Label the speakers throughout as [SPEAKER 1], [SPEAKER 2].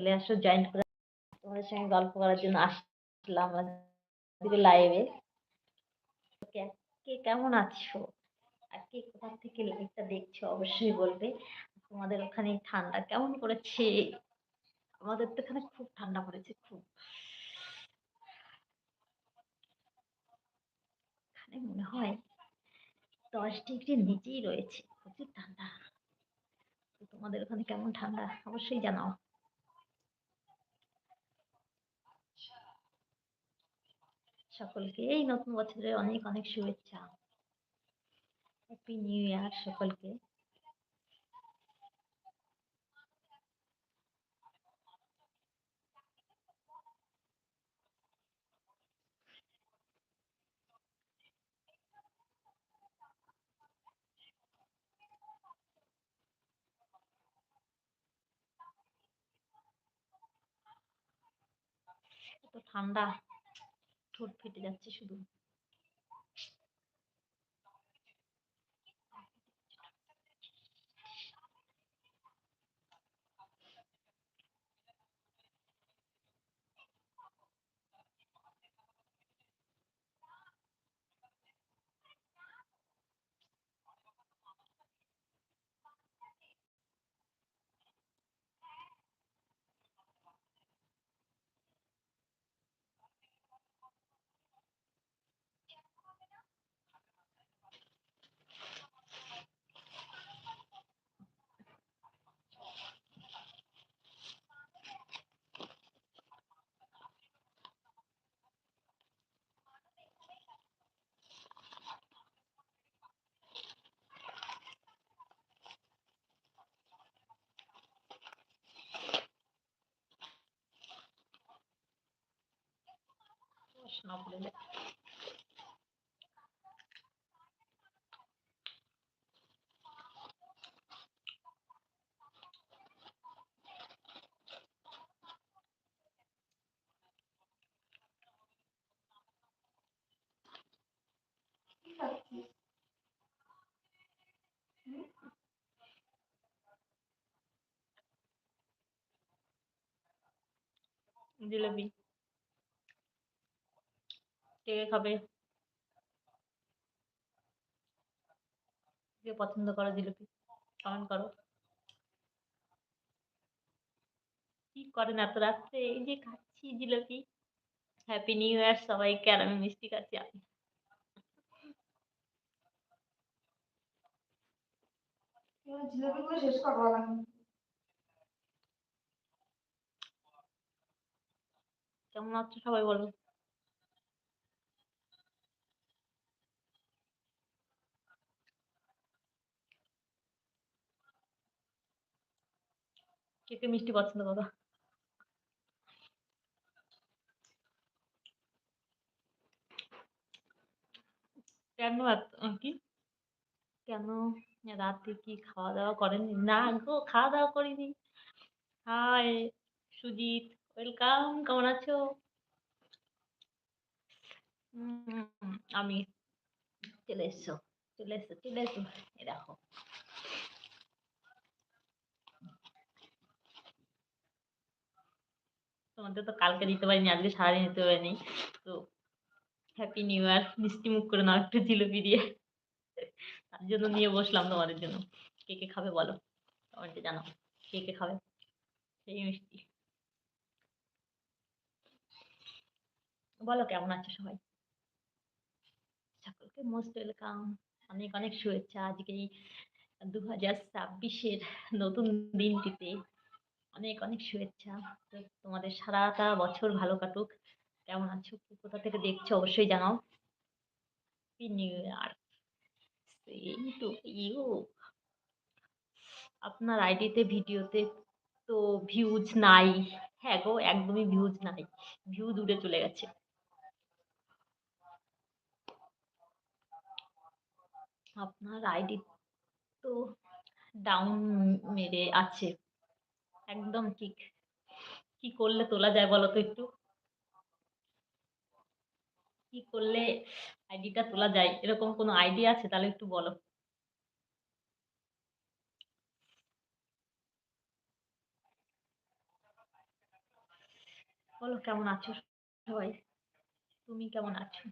[SPEAKER 1] চলে আসো জয়েন করে তোমাদের সঙ্গে গল্প করার জন্য আসলাম আজকে লাইভে কে কেমন আছো? আর কে কোথা থেকে লাইভটা দেখছ অবশ্যই বলবে। তোমাদের ওখানে ঠান্ডা কেমন পড়েছে? আমাদের তো এখানে খুব ঠান্ডা পড়েছে, খুব। এখানে মনে হয় দশ ডিগ্রির নিচেই রয়েছে, প্রচুর ঠান্ডা। তোমাদের ওখানে কেমন ঠান্ডা? অবশ্যই জানাও। সকলকে এই নতুন বছরের অনেক অনেক শুভেচ্ছা। হ্যাপি নিউ ইয়ার সকলকে। ঠান্ডা। ঠোঁট ফেটে যাচ্ছে শুধু। sono quelle Dillo B. কে খাবে? কে পছন্দ করো জিলিপি কমেন্ট করো। কি করেন এত রাত্রে? এই যে খাচ্ছি জিলিপি। হ্যাপি নিউ ইয়ার সবাইকে আর আমি মিষ্টি খাচ্ছি। আমি
[SPEAKER 2] শেষ করব
[SPEAKER 1] কেমন আছো সবাই বলো। কে মিষ্টি পছন্দ করো? কেন কি? কেন রাতে কি খাওয়া দাওয়া করেননি? না গো, খাওয়া দাওয়া করিনি। হাই, সুজিত, ওয়েলকাম, কেমন আছো? আমি চলে এসছো চলে এসছো, চলে এসো এ দেখো। তোমাদের তো কালকে দিতে পারিনি, আজকে সারাদিন দিতে পারিনি। তো হ্যাপি নিউ ইয়ার মিষ্টি মুখ করে নাও একটু জিলিপি দিয়ে। তার জন্য নিয়ে বসলাম তোমাদের জন্য। কে কে খাবে বলো? কমেন্টে জানাও। কে কে খাবে? সেই মিষ্টি। বলো কেমন আছো সবাই? সকলকে মোস্ট ওয়েলকাম অনেক অনেক শুভেচ্ছা। আজকে দু হাজার ছাব্বিশের নতুন দিনটিতে। অনেক অনেক শুভেচ্ছা। তোমাদের সারাটা বছর ভালো কাটুক। কেমন আছো? কোথা থেকে দেখছ? অবশ্যই জানাও। New year same to you আপনার আইডিতে ভিডিওতে তো ভিউজ নাই। হ্যাঁ গো, একদমই ভিউজ নাই। ভিউজ উড়ে চলে গেছে। আপনার আইডি তো ডাউন মেরে আছে। একদম ঠিক কি করলে তোলা যায় বলো তো একটু কি করলে আইডিটা তোলা যায় এরকম কোনো আইডিয়া আছে তাহলে একটু বলো বলো কেমন আছো সবাই? তুমি কেমন আছো?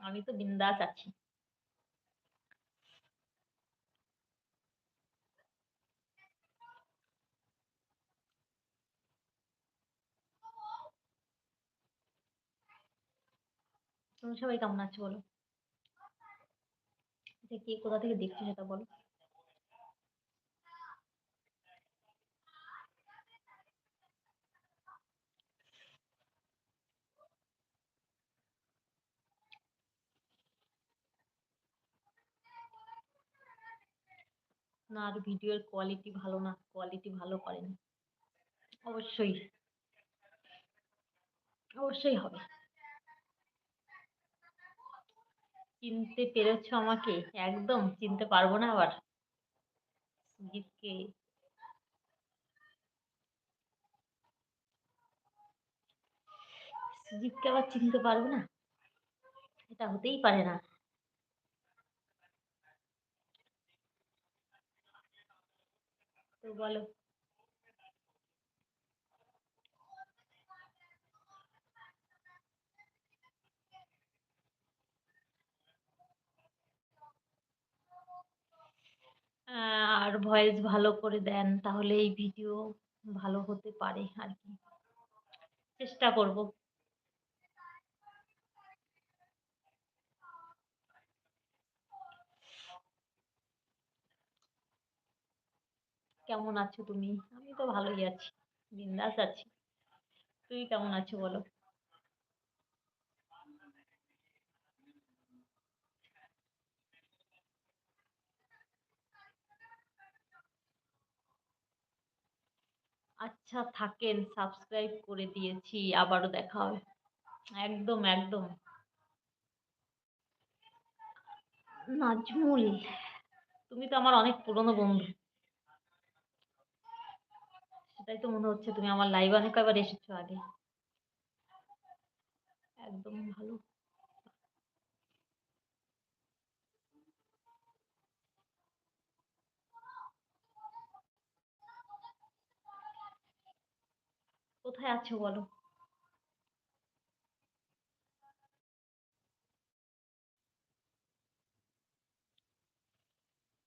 [SPEAKER 1] আমি তো বিন্দাস আছি। তোমরা সবাই কেমন আছো বলো? আচ্ছা কে কোথা থেকে দেখছ সেটা বলো? না, আর ভিডিওর কোয়ালিটি ভালো না। কোয়ালিটি ভালো করেনি। অবশ্যই। অবশ্যই হবে। চিনতে পেরেছ আমাকে? একদম, চিনতে পারব না আবার? সুজিতকে সুজিতকে আবার চিনতে পারব না? এটা হতেই পারে না। তো বলো। আর ভয়েস ভালো করে দেন, তাহলে এই ভিডিও ভালো হতে পারে আর কি চেষ্টা করব। কেমন আছো তুমি? আমি তো ভালোই আছি। বিন্দাস আছি। তুমি কেমন আছো বলো? আচ্ছা থাকেন সাবস্ক্রাইব করে দিয়েছি। আবারও দেখা হবে। একদম, একদম। নাজমুল, তুমি তো আমার অনেক পুরনো বন্ধু। সেটাই তো মনে হচ্ছে তুমি আমার লাইভে অনেক কয়বার এসেছ আগে। একদম ভালো। কোথায় আছো বলো?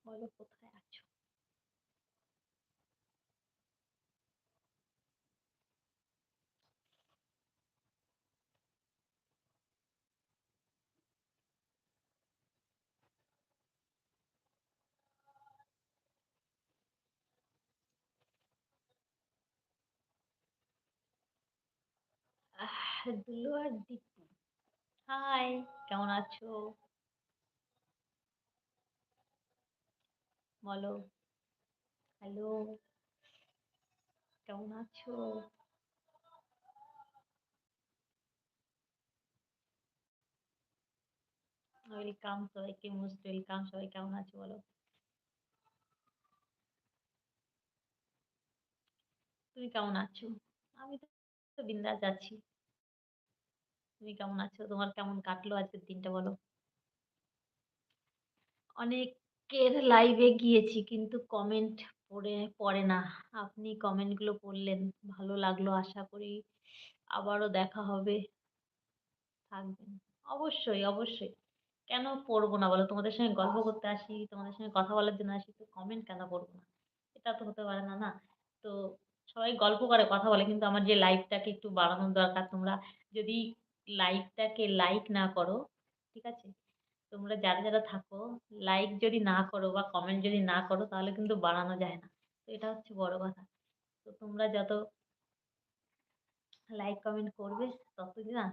[SPEAKER 1] বলো কোথায় আছো? আহ দুলু আর দীপু। হাই, কেমন আছো? বলো। হ্যালো। কেমন আছো? ওয়েলকাম সবাইকে মোস্ট ওয়েলকাম। সবাই কেমন আছো বলো? তুমি কেমন আছো? আমি তো বিন্দাস আছি। তুমি কেমন আছো? তোমার কেমন কাটলো আজকের দিনটা বলো? অনেকের লাইভে গিয়েছি কিন্তু কমেন্ট পড়ে পড়ে না। আপনি কমেন্টগুলো পড়লেন। ভালো লাগল। আশা করি আবারও দেখা হবে। থাকবেন। অবশ্যই, অবশ্যই। কেন পড়ব না বলো? তোমাদের সঙ্গে গল্প করতে আসি, তোমাদের সঙ্গে কথা বলার জন্য আসি। তো কমেন্ট কেন পড়ব না? এটা তো হতে পারে না, না? তো সবাই গল্প করে, কথা বলে। কিন্তু আমার যে লাইভটাকে একটু বাড়ানোর দরকার। তোমরা যদি লাইভটাকে লাইক না করো, ঠিক আছে? তোমরা যারা, যারা থাকো লাইক যদি না করো বা কমেন্ট যদি না করো তাহলে কিন্তু বাড়ানো যায় না। তো এটা হচ্ছে বড় কথা। তো তোমরা যত লাইক কমেন্ট করবে ততই না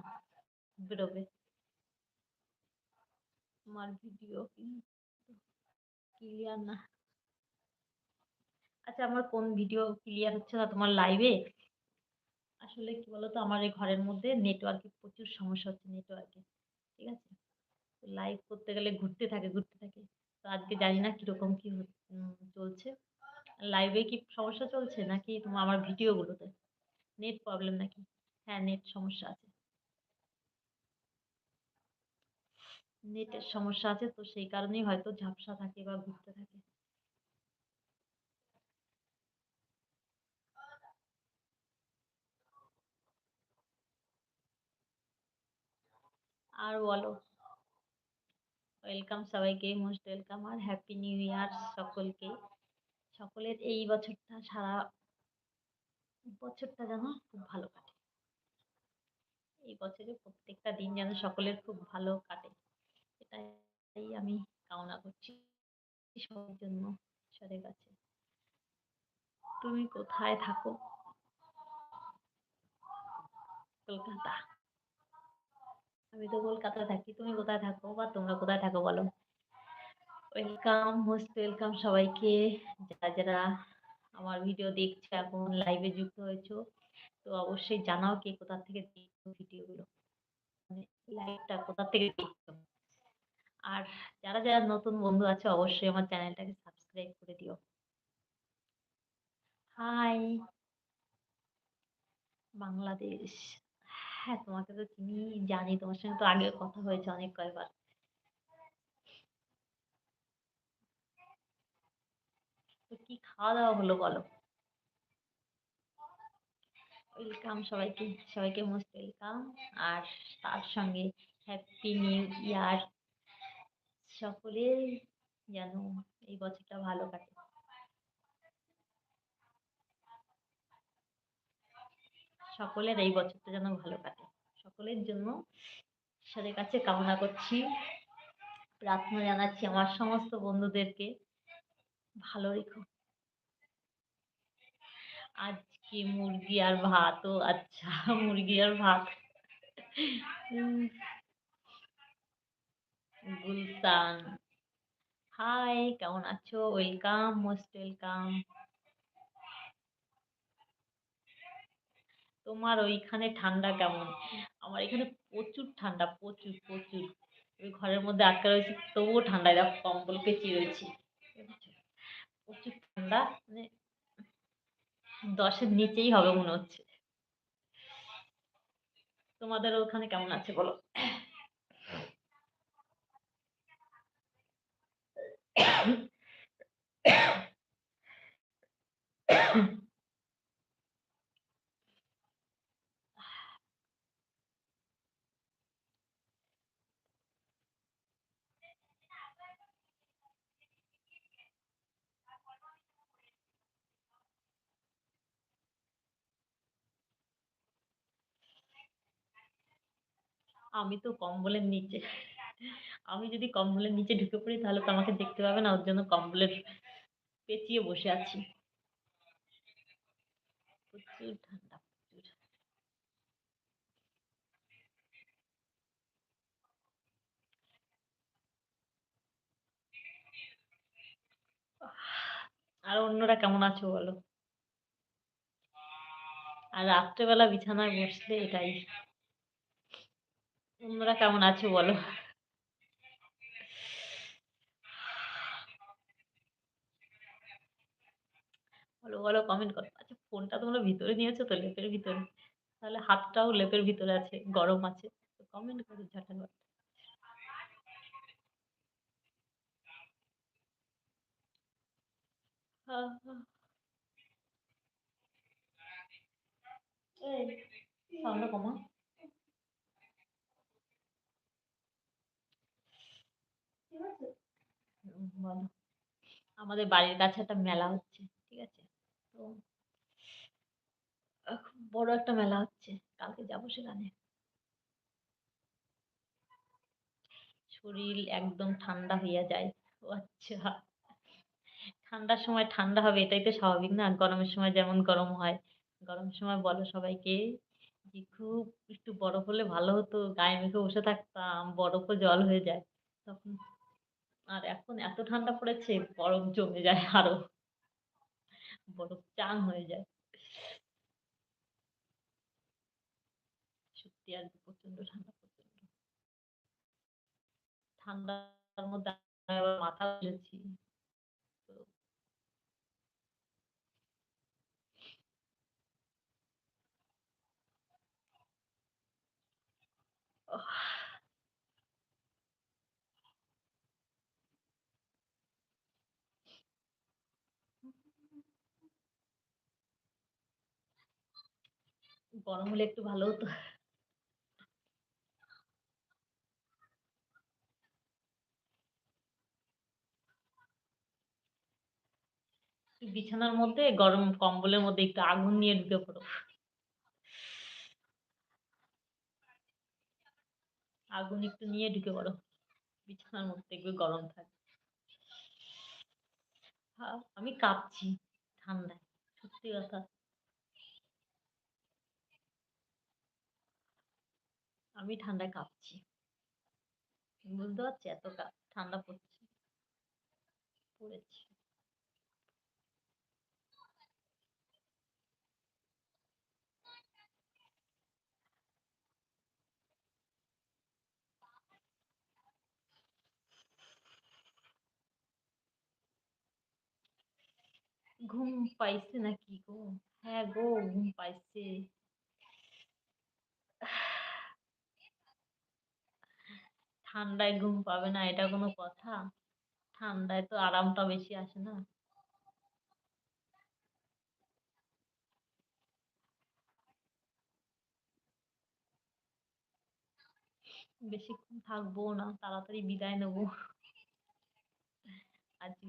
[SPEAKER 1] বেরোবে। তোমার ভিডিও ক্লিয়ার না। আচ্ছা আমার কোন ভিডিও ক্লিয়ার হচ্ছে না তোমার লাইভে? আসলে কি বলতো আমার এই ঘরের মধ্যে নেটওয়ার্কের প্রচুর সমস্যা হচ্ছে নেটওয়ার্কে। ঠিক আছে? লাইভ করতে গেলে ঘুরতে থাকে, ঘুরতে থাকে। তো আজকে জানি না কীরকম কি চলছে। লাইভে কি সমস্যা চলছে নাকি তোমার আমার ভিডিওগুলোতে? নেট প্রবলেম নাকি? হ্যাঁ, নেট সমস্যা আছে। নেটের সমস্যা আছে তো সেই কারণেই হয়তো ঝাপসা থাকে বা ঘুরতে থাকে। আর বলো। ওয়েলকাম সবাইকে মোস্ট ওয়েলকাম আর হ্যাপি নিউ ইয়ার সকলকে। সকলের এই বছরটা, সারা বছরটা যেন খুব ভালো কাটে। এই বছরে প্রত্যেকটা দিন যেন সকলের খুব ভালো কাটে। এটাই আমি কামনা করছি সবার জন্য, ঈশ্বরের কাছে। তুমি কোথায় থাকো? কলকাতা। আমি তো কলকাতায় থাকি, তুমি কোথায় থাকো বা তোমরা কোথায় থাকো বলো? ওয়েলকাম মোস্ট ওয়েলকাম সবাইকে, যারা যারা আমার ভিডিও দেখছ এখন লাইভে যুক্ত হয়েছো, তো অবশ্যই জানাও কে কোথা থেকে দেখছ ভিডিওগুলো মানে লাইভটা কোথা থেকে দেখছ? আর যারা যারা নতুন বন্ধু আছে, অবশ্যই আমার চ্যানেলটাকে সাবস্ক্রাইব করে দিও। হাই বাংলাদেশ হ্যাঁ তোমাকে তো চিনি, জানি, তোমার সঙ্গে তো আগে কথা হয়েছে অনেক কয়েকবার তো কি খাওয়া দাওয়া হলো বলো? ওয়েলকাম সবাইকে সবাইকে মোস্ট ওয়েলকাম আর তার সঙ্গে হ্যাপি নিউ ইয়ার সকলের যেন এই বছরটা ভালো কাটে। সকলের এই বছরটা যেন ভালো কাটে। সকলের জন্য ঈশ্বরের কাছে কামনা করছি, প্রার্থনা জানাচ্ছি আমার সমস্ত বন্ধুদেরকে। ভালো রেখো। আজকে মুরগি আর ভাত, ও আচ্ছা মুরগি আর ভাত। গুলসান হাই, কেমন আছো? ওয়েলকাম মোস্ট ওয়েলকাম তোমার ওইখানে ঠান্ডা কেমন? আমার এখানে প্রচুর ঠান্ডা, প্রচুর প্রচুর। ঘরের মধ্যে আটকা রয়েছি, তবুও ঠান্ডায় দেখো কম্বল পেঁচিয়ে রয়েছি। প্রচুর ঠান্ডা মানে দশের নিচেই হবে মনে হচ্ছে। তোমাদের ওখানে কেমন আছে বলো? আমি তো কম্বলের নিচে। আমি যদি কম্বলের নিচে ঢুকে পড়ি, তাহলে তো আমাকে দেখতে পাবে না, ওর জন্য কম্বলের পেঁচিয়ে বসে আছি। প্রচুর ঠান্ডা আর অন্যরা কেমন আছো বলো? আর রাত্রেবেলা বিছানায় বসলে এটাই। তোমরা কেমন আছো বলো? বলো বলো কমেন্ট করো। আচ্ছা ফোনটা তোমরা ভিতরে নিয়েছো তো লেপের ভিতরে? তাহলে হাতটাও লেপের ভিতরে আছে, গরম আছে। কমেন্ট করো এই কমা বলো? আমাদের বাড়ির কাছে একটা মেলা হচ্ছে, ঠিক আছে? তো বড় একটা মেলা হচ্ছে, কালকে যাব সেখানে। শরীর একদম ঠান্ডা হইয়া যায়। ও আচ্ছা। ঠান্ডার সময় ঠান্ডা হবে, এটাই তো স্বাভাবিক না? গরমের সময় যেমন গরম হয়, গরমের সময় বলো সবাইকে যে খুব একটু বরফ হলে ভালো হতো, গায়ে মেখে বসে থাকতাম, বরফও জল হয়ে যায়। তখন আর এখন এত ঠান্ডা পড়েছে, বরফ জমে যায় আরও। বরফ চান হয়ে যায়। সত্যি আর প্রচণ্ড ঠান্ডা প্রচণ্ড ঠান্ডার মধ্যে মাথা ঘুরেছি। তো গরম হলে একটু ভালো হতো। বিছানার মধ্যে গরম কম্বলের মধ্যে একটু আগুন নিয়ে ঢুকে পড়ো। আগুন একটু নিয়ে ঢুকে পড়ো। বিছানার মধ্যে একটু গরম থাকে। আমি কাঁপছি ঠান্ডায়, সত্যি কথা। আমি ঠান্ডায় কাঁপছি। বুঝতে পারছি এত ঠান্ডা পড়ছে। পড়েছে। ঘুম পাইছে নাকি গো? হ্যাঁ গো, ঘুম পাইছে। ঠান্ডায় ঘুম পাবে না এটা কোনো কথা? ঠান্ডায় তো আরামটা বেশি আসে না? বেশিক্ষণ থাকব না। তাড়াতাড়ি বিদায় নেব আজকে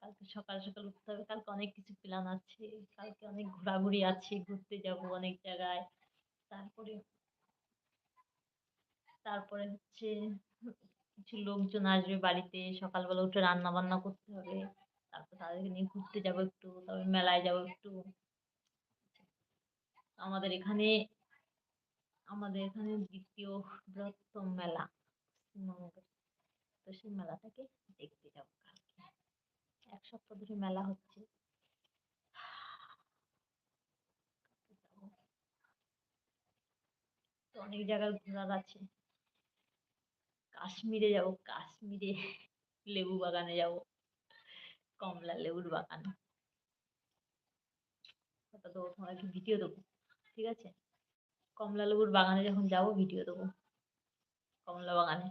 [SPEAKER 1] কালকে সকাল, সকাল উঠতে হবে। কালকে অনেক কিছু প্ল্যান আছে। কালকে অনেক ঘোরাঘুরি আছে। ঘুরতে যাব অনেক জায়গায়। তারপরে তারপরে হচ্ছে কিছু লোকজন আসবে বাড়িতে। সকালবেলা উঠে রান্না-বান্না করতে হবে। তারপর তাদেরকে নিয়ে ঘুরতে যাব একটু। তারপর মেলায় যাব একটু। আমাদের এখানে আমাদের এখানে দ্বিতীয় বৃহত্তম মেলা, পশ্চিমবঙ্গের। তো সেই মেলাটাকে দেখতে যাব। ১ সপ্তাহ ধরে মেলা হচ্ছে। তো অনেক জায়গায় ঘোরার আছে। কাশ্মীরে যাব, কাশ্মীরে লেবু বাগানে যাব। কমলা লেবুর বাগান। ওটা তো ভিডিও দেবো। ঠিক আছে? কমলা লেবুর বাগানে যখন যাব ভিডিও দেবো। কমলা বাগানে।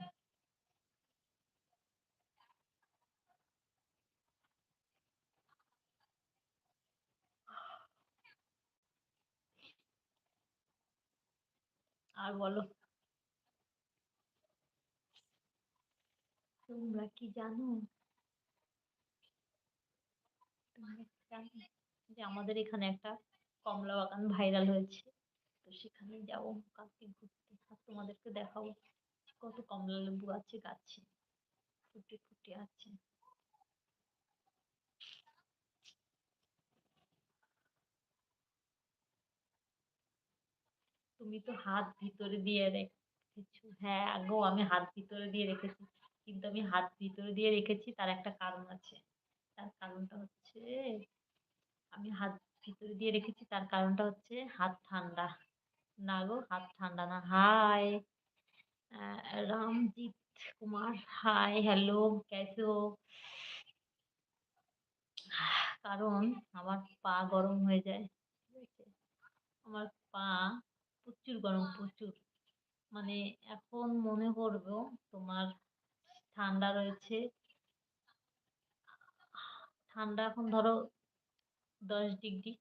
[SPEAKER 1] আর বলো। তোমরা কি জানো? যে আমাদের এখানে একটা কমলা বাগান ভাইরাল হয়েছে। তো সেখানে যাব কালকে ঘুরতে। আর তোমাদেরকে দেখাবো কত কমলা লেবু আছে গাছে। ফুটে, ফুটে আছে। তুমি তো হাত ভিতরে দিয়ে রেখেছো। হ্যাঁ গো আমি হাত ভিতরে দিয়ে রেখেছি। কিন্তু আমি হাত ভিতরে দিয়ে রেখেছি, তার একটা কারণ আছে। তার কারণটা হচ্ছে, আমি হাত ভিতরে দিয়ে রেখেছি, তার কারণটা হচ্ছে হাত ঠান্ডা। না গো, হাত ঠান্ডা না। Hi Ramjit Kumar. Hi, hello, কেসে কারণ আমার পা গরম হয়ে যায় আমার পা প্রচুর গরম, প্রচুর। মানে এখন মনে করব তোমার ঠান্ডা রয়েছে ঠান্ডা এখন ধরো ১০ ডিগ্রি।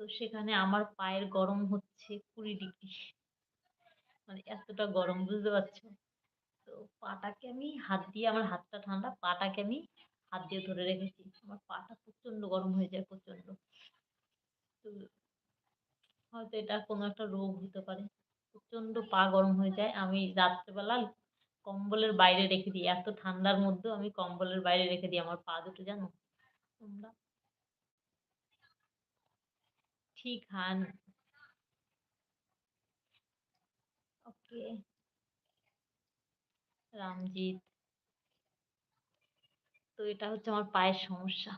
[SPEAKER 1] তো সেখানে আমার পায়ের গরম হচ্ছে ২০ ডিগ্রি। মানে এতটা গরম বুঝতে পারছ? তো পাটাকে আমি হাত দিয়ে আমার হাতটা ঠান্ডা, পাটাকে আমি হাত দিয়ে ধরে রেখেছি। আমার পাটা প্রচণ্ড গরম হয়ে যায় প্রচণ্ড। তো হয়তো এটা কোনো একটা রোগ হতে পারে। প্রচণ্ড পা গরম হয়ে যায়। আমি রাত্রেবেলা কম্বলের বাইরে রেখে দিই। এত ঠান্ডার মধ্যেও আমি কম্বলের বাইরে রেখে দিই আমার পা দুটো, জানো? তোমরা? ঠিক, হান ওকে। রামজিৎ। তো এটা হচ্ছে আমার পায়ের সমস্যা।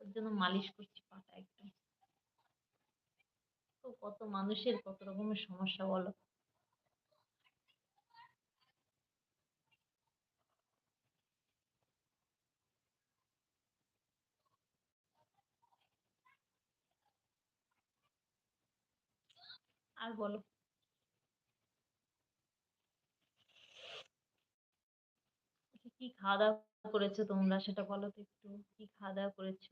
[SPEAKER 1] ওর জন্য মালিশ করছি পাটা একটু। তো কত মানুষের কত রকমের সমস্যা বলো? আর বলো। আচ্ছা, কি খাওয়া দাওয়া করেছ তোমরা সেটা বলো তো একটু। কি খাওয়া দাওয়া করেছ?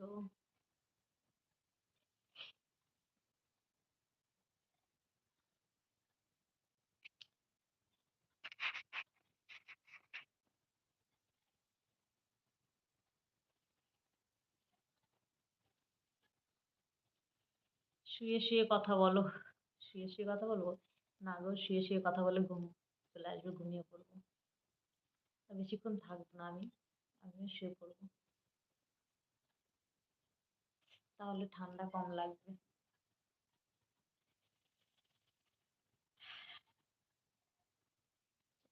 [SPEAKER 1] শুয়ে শুয়ে কথা বলো। শুয়ে, শুয়ে কথা বলব? না গো শুয়ে, শুয়ে কথা বলে ঘুম চলে আসবে, ঘুমিয়ে পড়ব। বেশিক্ষণ থাকব না আমি। আমিও শুয়ে পড়ব। তাহলে ঠান্ডা কম লাগবে।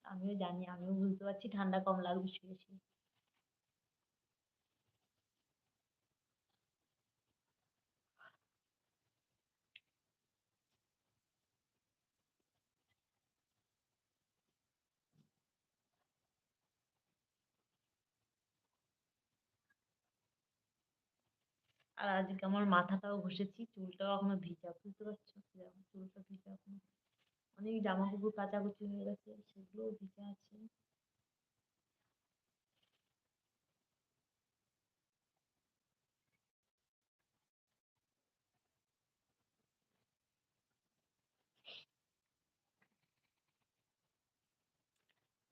[SPEAKER 1] আমিও জানি, আমিও বুঝতে পারছি ঠান্ডা কম লাগবে শুয়ে, শুয়ে। আর আজকে আমার মাথাটাও ঘষেছি, চুলটাও এখনও ভিজা। বুঝতে পারছ? চুলটা ভিজা এখনও। অনেক জামাকাপড় কাচাকুচি হয়ে গেছে, সেগুলোও ভিজা আছে।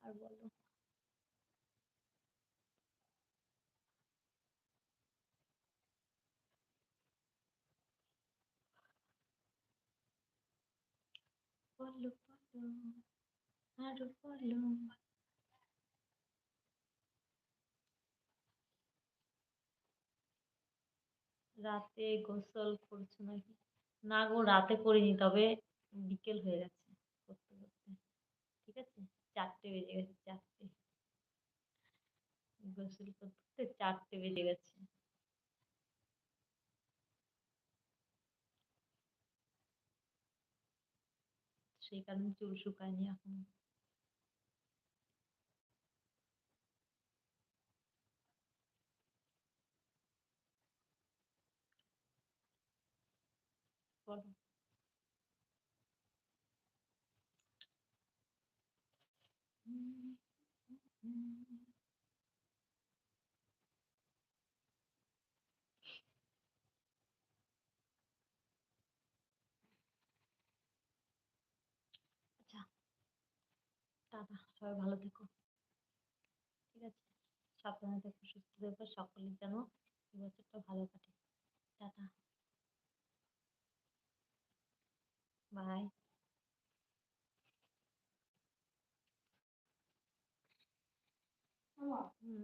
[SPEAKER 1] আর বলো। বলো, বলো, আরও বলো। রাতে গোসল করছ নাকি? না গো রাতে করিনি, তবে বিকেল হয়ে গেছে করতে, করতে। ঠিক আছে? চারটে বেজে গেছে চারটে গোসল করতে, ৪টে বেজে গেছে। সেই কারণে চুল শুকায়নি এখনও। বলো। হুম, হুম। আচ্ছা। টাটা। সবাই ভালো থেকো। ঠিক আছে? সাবধানে থেকো, সুস্থ থেকো। সকলের যেন এই বছরটা ভালো কাটে। টাটা। বাই। হুম।